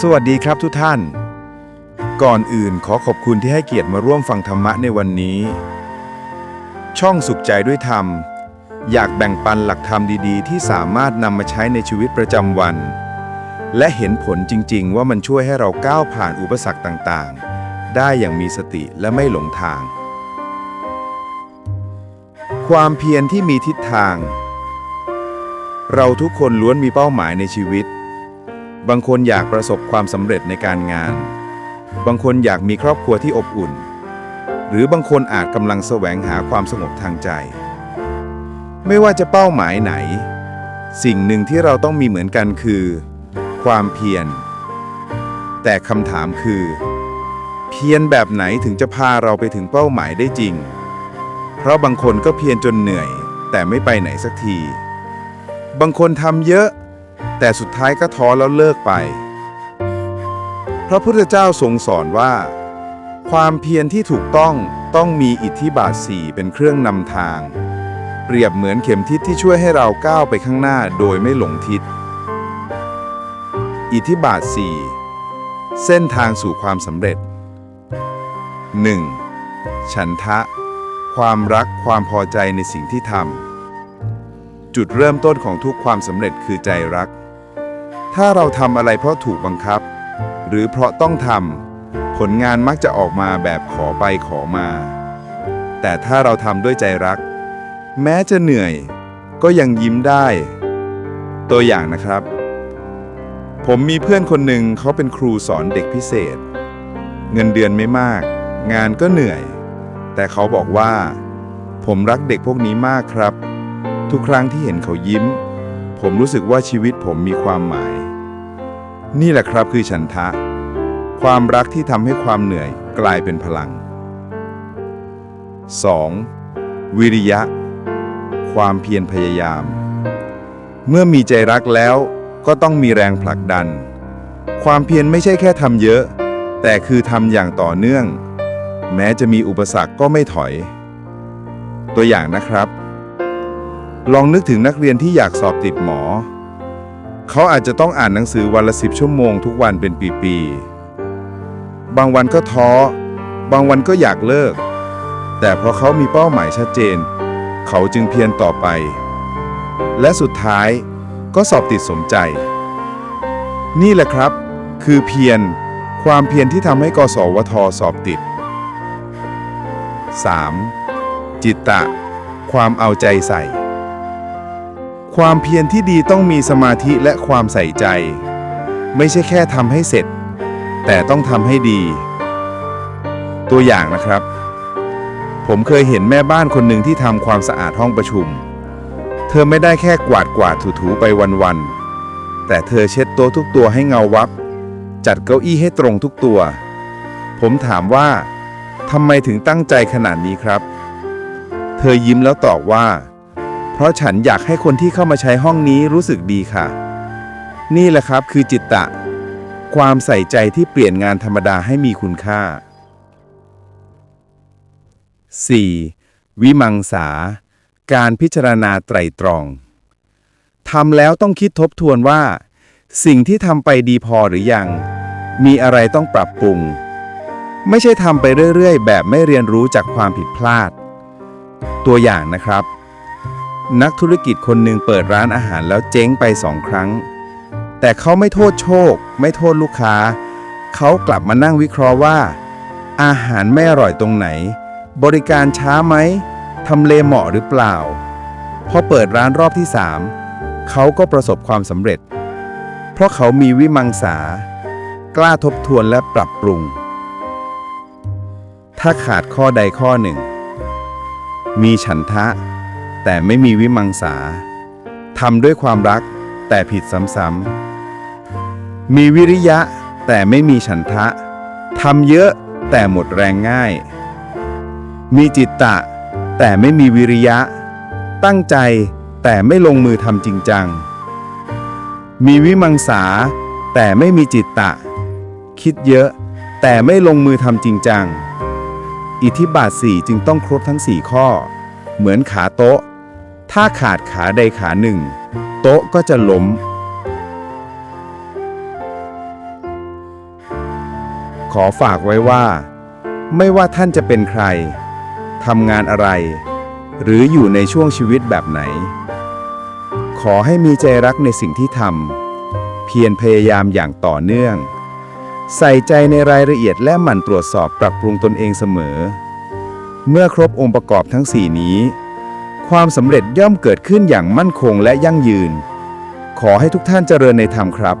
สวัสดีครับทุกท่าน ก่อนอื่นขอขอบคุณที่ให้เกียรติมาร่วมฟังธรรมะในวันนี้ ช่องสุขใจด้วยธรรม อยากแบ่งปันหลักธรรมดีๆ ที่สามารถนำมาใช้ในชีวิตประจำวัน และเห็นผลจริงๆ ว่ามันช่วยให้เราก้าวผ่านอุปสรรคต่างๆ ได้อย่างมีสติและไม่หลงทาง ความเพียรที่มีทิศทาง เราทุกคนล้วนมีเป้าหมายในชีวิต บางคนอยากประสบความสำเร็จในการงาน บางคนอยากมีครอบครัวที่อบอุ่น หรือบางคนอาจกำลังแสวงหาความสงบทางใจ ไม่ว่าจะเป้าหมายไหน สิ่งหนึ่งที่เราต้องมีเหมือนกันคือ ความเพียรแต่คำถามคือ เพียรแบบไหนถึงจะพาเราไปถึงเป้าหมายได้จริง เพราะบางคนก็เพียรจนเหนื่อย แต่ไม่ไปไหนสักที บางคนทำเยอะ แต่สุดท้ายก็ท้อแล้วเลิกไป พระพุทธเจ้าทรงสอนว่า ความเพียรที่ถูกต้องต้องมีอิทธิบาทสี่เป็นเครื่องนำทาง เปรียบเหมือนเข็มทิศที่ช่วยให้เราก้าวไปข้างหน้าโดยไม่หลงทิศ อิทธิบาทสี่เส้นทางสู่ความสำเร็จ 1. ฉันทะ ความรักความพอใจในสิ่งที่ทำจุดเริ่มต้นของทุกความสำเร็จคือใจรัก ถ้าเราทำอะไรเพราะถูกบังคับ หรือเพราะต้องทำผลงานมักจะออกมาแบบขอไปขอมา แต่ถ้าเราทำด้วยใจรัก แม้จะเหนื่อย ก็ยังยิ้มได้ ตัวอย่างนะครับ ผมมีเพื่อนคนหนึ่งเขาเป็นครูสอนเด็กพิเศษ เงินเดือนไม่มาก งานก็เหนื่อย แต่เขาบอกว่า ผมรักเด็กพวกนี้มากครับ ทุกครั้งที่เห็นเขายิ้ม ผมรู้สึกว่าชีวิตผมมีความหมาย นี่แหละครับคือฉันทะ ความรักที่ทำให้ความเหนื่อยกลายเป็นพลัง 2. วิริยะ ความเพียรพยายาม เมื่อมีใจรักแล้วก็ต้องมีแรงผลักดัน ความเพียรไม่ใช่แค่ทำเยอะ แต่คือทำอย่างต่อเนื่อง แม้จะมีอุปสรรคก็ไม่ถอย ตัวอย่างนะครับ ลองนึกถึงนักเรียนที่อยากสอบติดหมอ เขาอาจจะต้องอ่านหนังสือวันละสิบชั่วโมงทุกวันเป็นปีๆ บางวันก็ท้อ บางวันก็อยากเลิก แต่เพราะเขามีเป้าหมายชัดเจน เขาจึงเพียรต่อไป และสุดท้ายก็สอบติดสมใจ นี่แหละครับ คือเพียรความเพียรที่ทำให้กสวทสอบติด 3. จิตตะ ความเอาใจใส่ ความเพียรที่ดีต้องมีสมาธิและความใส่ใจ ไม่ใช่แค่ทำให้เสร็จ แต่ต้องทำให้ดี ตัวอย่างนะครับ ผมเคยเห็นแม่บ้านคนหนึ่งที่ทำความสะอาดห้องประชุม เธอไม่ได้แค่กวาดกวาดถูๆไปวันๆ แต่เธอเช็ดโต๊ะทุกตัวให้เงาวับ จัดเก้าอี้ให้ตรงทุกตัว ผมถามว่า ทำไมถึงตั้งใจขนาดนี้ครับ เธอยิ้มแล้วตอบว่า เพราะฉันอยากให้คนที่เข้ามาใช้ห้องนี้รู้สึกดีค่ะ นี่แหละครับคือจิตตะ ความใส่ใจที่เปลี่ยนงานธรรมดาให้มีคุณค่า 4. วิมังสา การพิจารณาไตรตรองทำแล้วต้องคิดทบทวนว่า สิ่งที่ทำไปดีพอหรือยัง มีอะไรต้องปรับปรุง ไม่ใช่ทำไปเรื่อยๆ แบบไม่เรียนรู้จากความผิดพลาด ตัวอย่างนะครับ นักธุรกิจคนหนึ่งเปิดร้านอาหารแล้วเจ๊งไปสองครั้ง แต่เขาไม่โทษโชค ไม่โทษลูกค้า เขากลับมานั่งวิเคราะห์ว่า อาหารไม่อร่อยตรงไหน บริการช้าไหมทำเลเหมาะหรือเปล่า พอเปิดร้านรอบที่สามเขาก็ประสบความสำเร็จ เพราะเขามีวิมังสากล้าทบทวนและปรับปรุง ถ้าขาดข้อใดข้อหนึ่ง มีฉันทะ แต่ไม่มีวิมังสาทำด้วยความรักแต่ผิดซ้ำๆ มีวิริยะแต่ไม่มีฉันทะทำเยอะแต่หมดแรงง่าย มีจิตตะ แต่ไม่มีวิริยะ ตั้งใจแต่ไม่ลงมือทำจริงจัง มีวิมังสา แต่ไม่มีจิตตะ คิดเยอะแต่ไม่ลงมือทำจริงจัง อิทธิบาทสี่จึงต้องครบทั้ง 4 ข้อ เหมือนขาโต๊ะ ถ้าขาดขาใดขาหนึ่ง โต๊ะก็จะล้ม ขอฝากไว้ว่า ไม่ว่าท่านจะเป็นใครทำงานอะไร หรืออยู่ในช่วงชีวิตแบบไหน ขอให้มีใจรักในสิ่งที่ทำเพียรพยายามอย่างต่อเนื่อง ใส่ใจในรายละเอียดและหมั่นตรวจสอบปรับปรุงตนเองเสมอ เมื่อครบองค์ประกอบทั้ง 4 นี้ ความสำเร็จย่อมเกิดขึ้นอย่างมั่นคงและยั่งยืน ขอให้ทุกท่านเจริญในธรรมครับ